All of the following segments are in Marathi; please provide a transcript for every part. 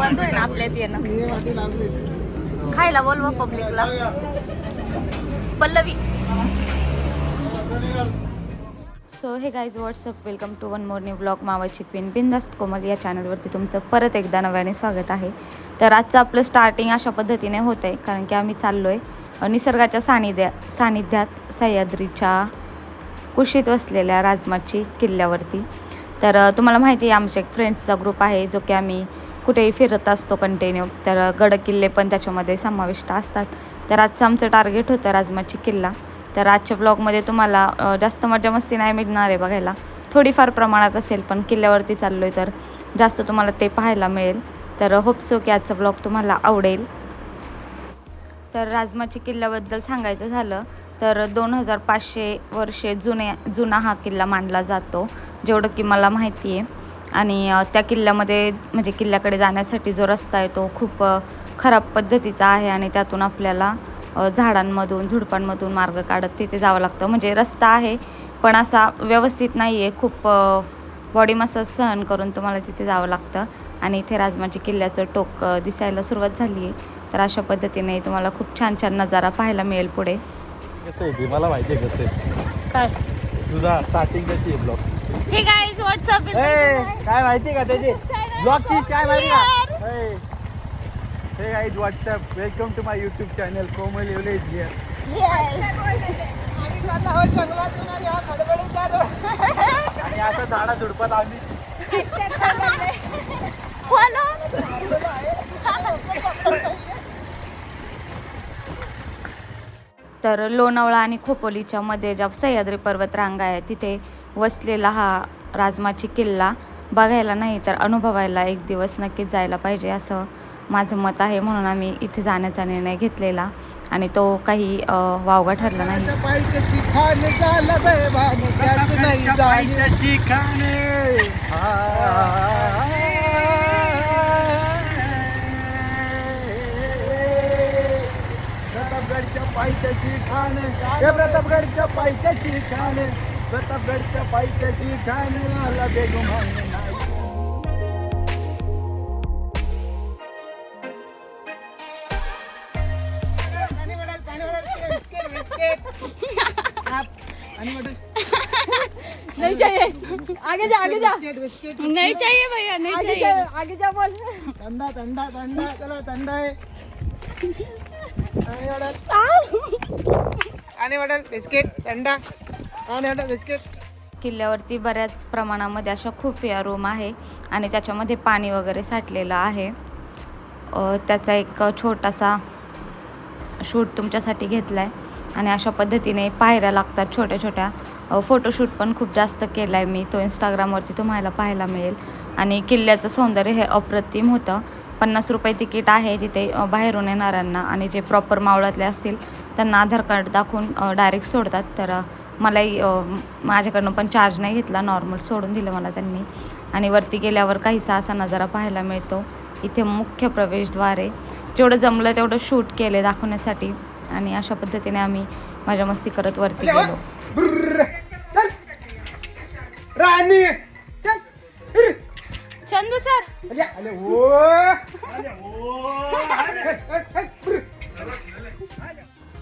बंद होईल आपल्यात येणं. खायला बोलवा पब्लिकला. Pallavi. So hey guys what's up welcome to one more blog मावाची queen बिंदास्त Komal या चॅनलवरती तुमचं परत एकदा नव्याने स्वागत आहे. तर आजचं आपलं स्टार्टिंग अशा पद्धतीने होतं आहे कारण की आम्ही चाललो आहे निसर्गाच्या सानिध्या सानिध्यात सह्याद्रीच्या कुशीत वसलेल्या राजमाची किल्ल्यावरती. तर तुम्हाला माहिती आहे आमच्या एक फ्रेंड्सचा ग्रुप आहे जो की आम्ही कुठेही फिरत असतो कंटिन्यू तर गडकिल्ले गड किल्ले पण त्याच्यामध्ये समाविष्ट असतात. तर आजचं आमचं टार्गेट होतं राजमाची किल्ला. तर आजच्या ब्लॉगमध्ये तुम्हाला जास्त मजा मस्ती नाही मिळणार आहे बघायला. थोडीफार प्रमाणात असेल पण किल्ल्यावरती चाललो आहे तर जास्त तुम्हाला ते पाहायला मिळेल. तर होपसो हो की आजचा ब्लॉग तुम्हाला आवडेल. तर राजमाची किल्ल्याबद्दल सांगायचं झालं तर दोन हजार पाचशे वर्षे जुने जुना हा किल्ला मानला जातो जेवढं की मला माहिती आहे आणि त्या किल्ल्यामध्ये म्हणजे किल्ल्याकडे जाण्यासाठी जो रस्ता आहे तो खूप खराब पद्धतीचा आहे आणि त्यातून आपल्याला झाडांमधून झुडपांमधून मार्ग काढत तिथे जावं लागतं. म्हणजे रस्ता आहे पण असा व्यवस्थित नाही आहे खूप बॉडी मसाज सहन करून तुम्हाला तिथे जावं लागतं. आणि इथे राजमाची किल्ल्याचं टोक दिसायला सुरुवात झाली आहे तर अशा पद्धतीने तुम्हाला खूप छान छान नजारा पाहायला मिळेल पुढे. मला माहिती आहे कसं आहे काय? तुझा स्टार्टिंग कशी आहे ब्लॉग हे गाईज व्हॉट्सअप काय माहिती का त्याची? ब्लॉगची काय माहिती? का? ए, hey guys what's up welcome to my YouTube channel Komal एवलेज here आणि आता झाडा झुडपात आम्ही तर लोणावळा आणि खोपोलीच्या मध्ये ज्या सह्याद्री पर्वत रांगा आहे तिथे वसलेला हा राजमाची किल्ला बघायला नाही तर अनुभवायला एक दिवस नक्कीच जायला पाहिजे असं माझं मत आहे. म्हणून आम्ही इथे जाण्याचा निर्णय घेतलेला आणि तो काही वावगा ठरला नाही. पायथ्याची ठाण हे प्रतापगडच्या पायथ्याची ठाण प्रतापगडच्या पायथ्याची ठाण आला बेगुमान नाही. नहीं चाहिए. आगे जा आगे जा. नाही चाहिए भैया नाही आगे चाहिए. जा आगे जा बोल. थंडा थंडा थंडा चला थंडा आहे. आणि वाटेल बिस्किट आणि वाटेल बिस्किट. किल्ल्यावरती बऱ्याच प्रमाणामध्ये अशा खुफिया रूम आहे आणि त्याच्यामध्ये पाणी वगैरे साठलेलं आहे. त्याचा एक छोटासा शूट तुमच्यासाठी घेतला आहे आणि अशा पद्धतीने पायऱ्या लागतात छोट्या छोट्या फोटोशूट पण खूप जास्त केला आहे मी. तो इंस्टाग्रामवरती तुम्हाला पाहायला मिळेल. आणि किल्ल्याचं सौंदर्य हे अप्रतिम होतं. पन्नास रुपये तिकीट आहे तिथे बाहेरून येणाऱ्यांना आणि जे प्रॉपर मावळातले असतील त्यांना आधार कार्ड दाखवून डायरेक्ट सोडतात. तर मलाही माझ्याकडनं पण चार्ज नाही घेतला. नॉर्मल सोडून दिलं मला त्यांनी. आणि वरती गेल्यावर काहीसा असा नजारा पाहायला मिळतो. इथे मुख्य प्रवेशद्वार जेवढं जमलं तेवढं शूट केले दाखवण्यासाठी. आणि अशा पद्धतीने आम्ही माझ्या मस्ती करत वरती गेलो. राणी. चंदू सर. ओ.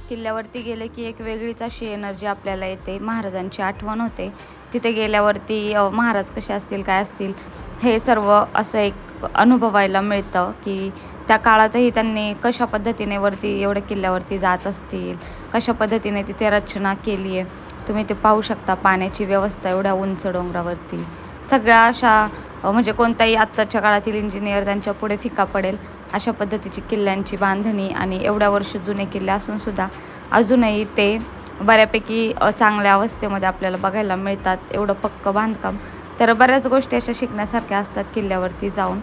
किल्ल्यावरती गेले की एक वेगळीच अशी एनर्जी आपल्याला येते. महाराजांची आठवण होते. तिथे गेल्यावरती अ, महाराज कसे असतील काय असतील हे सर्व असं एक अनुभवायला मिळतं की त्या काळातही त्यांनी कशा पद्धतीने वरती एवढ्या किल्ल्यावरती जात असतील कशा पद्धतीने तिथे रचना केली आहे. तुम्ही ते पाहू शकता पाण्याची व्यवस्था एवढ्या उंच डोंगरावरती. सगळ्या अशा म्हणजे कोणताही आत्ताच्या काळातील इंजिनियर त्यांच्या पुढे फिका पडेल अशा पद्धतीची किल्ल्यांची बांधणी आणि एवढ्या वर्ष जुने किल्ले असूनसुद्धा अजूनही ते बऱ्यापैकी चांगल्या अवस्थेमध्ये आपल्याला बघायला मिळतात. एवढं पक्कं बांधकाम. तर बऱ्याच गोष्टी अशा शिकण्यासारख्या असतात किल्ल्यावरती जाऊन.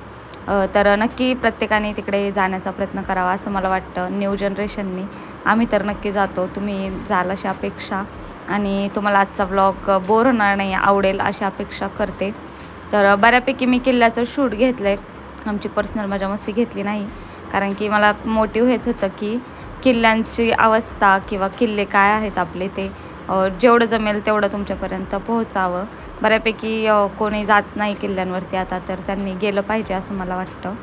तर नक्की प्रत्येकाने तिकडे जाण्याचा प्रयत्न करावा असं मला वाटतं. न्यू जनरेशननी आम्ही तर नक्की जातो. तुम्ही जाल अशी अपेक्षा. आणि तुम्हाला आजचा ब्लॉग बोर होणार नाही आवडेल अशी अपेक्षा करते. तर बऱ्यापैकी मी किल्ल्याचं शूट घेतलं आहे आमची पर्सनल मजा मस्ती घेतली नाही. कारण की मला मोटिव्ह हेच होतं की किल्ल्यांची अवस्था किंवा किल्ले काय आहेत आपले ते जेवढं जमेल तेवढं तुमच्यापर्यंत पोहोचावं. बऱ्यापैकी कोणी जात नाही किल्ल्यांवरती आता तर त्यांनी गेलं पाहिजे असं मला वाटतं.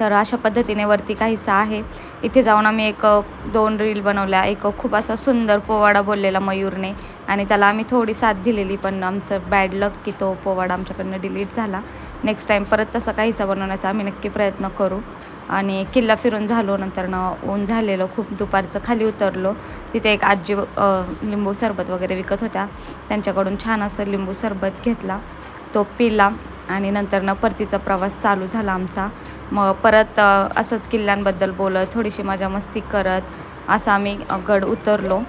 तर अशा पद्धतीने वरती काहीसा आहे. इथे जाऊन आम्ही एक दोन रील बनवल्या. एक खूप असा सुंदर पोवाडा बोललेला मयूरने. आणि त्याला आम्ही थोडी साथ दिलेली पण आमचं बॅड लक की तो पोवाडा आमच्याकडनं डिलीट झाला. नेक्स्ट टाईम परत तसा काहीसा बनवण्याचा आम्ही नक्की प्रयत्न करू. आणि किल्ला फिरून झालो नंतर ऊन झालेलं खूप दुपारचं खाली उतरलो. तिथे एक आजी लिंबू सरबत वगैरे विकत होत्या. त्यांच्याकडून छान असं लिंबू सरबत घेतला. तो पिला. आणि नंतर न परतीचा प्रवास चालू झाला आमचा. मग परत असंच किल्ल्यांबद्दल बोलत थोडीशी मजा मस्ती करत असं आम्ही गड उतरलो.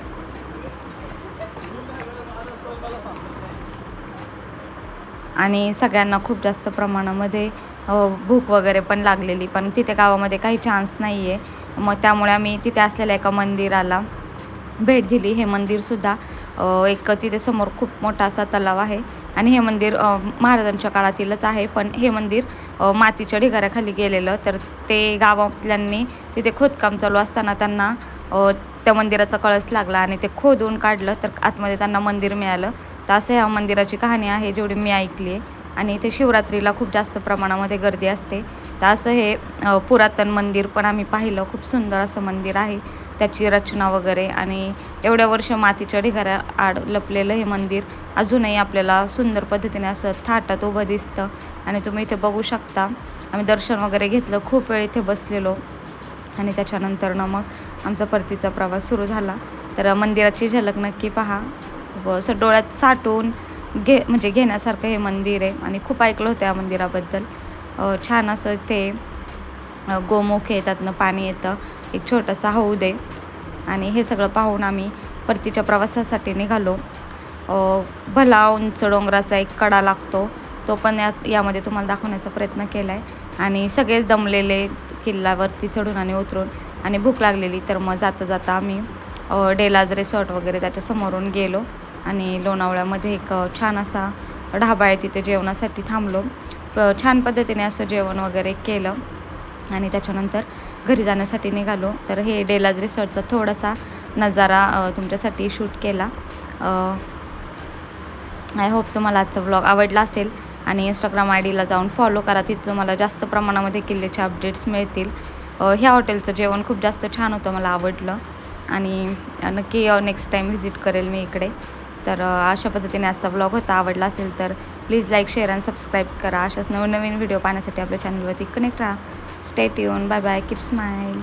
आणि सगळ्यांना खूप जास्त प्रमाणामध्ये भूक वगैरे पण लागलेली पण तिथे गावामध्ये काही चान्स नाही आहे मग त्यामुळे आम्ही तिथे असलेल्या एका मंदिराला भेट दिली. हे मंदिरसुद्धा एक तिथे समोर खूप मोठा असा तलाव आहे. आणि हे मंदिर महाराजांच्या काळातीलच आहे. पण हे मंदिर मातीच्या ढिगाऱ्याखाली गेलेलं. तर ते गावातल्यांनी तिथे खोदकाम चालू असताना त्यांना त्या मंदिराचा कळस लागला आणि ते खोदून काढलं. तर आतमध्ये त्यांना मंदिर मिळालं. तर असं ह्या मंदिराची कहाणी आहे जेवढी मी ऐकली आहे. आणि इथे शिवरात्रीला खूप जास्त प्रमाणामध्ये गर्दी असते. तर असं हे पुरातन मंदिर पण आम्ही पाहिलं. खूप सुंदर असं मंदिर आहे. त्याची रचना वगैरे आणि एवढ्या वर्ष मातीच्या ढिगाऱ्या आड लपलेलं हे मंदिर अजूनही आपल्याला सुंदर पद्धतीने असं थाटात उभं दिसतं. आणि तुम्ही इथे बघू शकता. आम्ही दर्शन वगैरे घेतलं. खूप वेळ इथे बसलेलो. आणि त्याच्यानंतरनं मग आमचा परतीचा प्रवास सुरू झाला. तर मंदिराची झलक नक्की पहा. व असं डोळ्यात साठून घे म्हणजे घेण्यासारखं हे मंदिर आहे. आणि खूप ऐकलं होतं या मंदिराबद्दल. छान असं ते गोमुख आहे त्यातनं पाणी येतं. एक छोटासा हौद आहे. आणि हे सगळं पाहून आम्ही परतीच्या प्रवासासाठी निघालो. भला उंच डोंगराचा एक कडा लागतो. तो पण या यामध्ये तुम्हाला दाखवण्याचा प्रयत्न केला आहे आणि सगळेच दमलेले किल्ल्यावरती चढून आणि उतरून आणि भूक लागलेली. तर मग जाता जाता आम्ही डेलाज रिसॉर्ट वगैरे त्याच्या समोरून गेलो. आणि लोणावळ्यामध्ये एक छान असा ढाबा आहे तिथे जेवणासाठी थांबलो. छान पद्धतीने असं जेवण वगैरे केलं आणि त्याच्यानंतर घरी जाण्यासाठी निघालो. तर हे डेलाज रिसॉर्टचा थोडासा नजारा तुमच्यासाठी शूट केला. आय होप तुम्हाला आजचा व्लॉग आवडला असेल आणि इंस्टाग्राम आय डीला जाऊन फॉलो करा. तिथे तुम्हाला जास्त प्रमाणामध्ये किल्ल्याचे अपडेट्स मिळतील. ह्या हॉटेलचं जेवण खूप जास्त छान होतं मला आवडलं. आणि नक्की नेक्स्ट टाईम व्हिजिट करेल मी इकडे. तर अशा पद्धतीने आजचा ब्लॉग होता. आवडला असेल तर प्लीज लाईक शेअर आणि सबस्क्राईब करा. अशाच नवनवीन व्हिडिओ पाहण्यासाठी आपल्या चॅनलवरती कनेक्ट राहा. स्टेट येऊन बाय बाय कीप स्माईल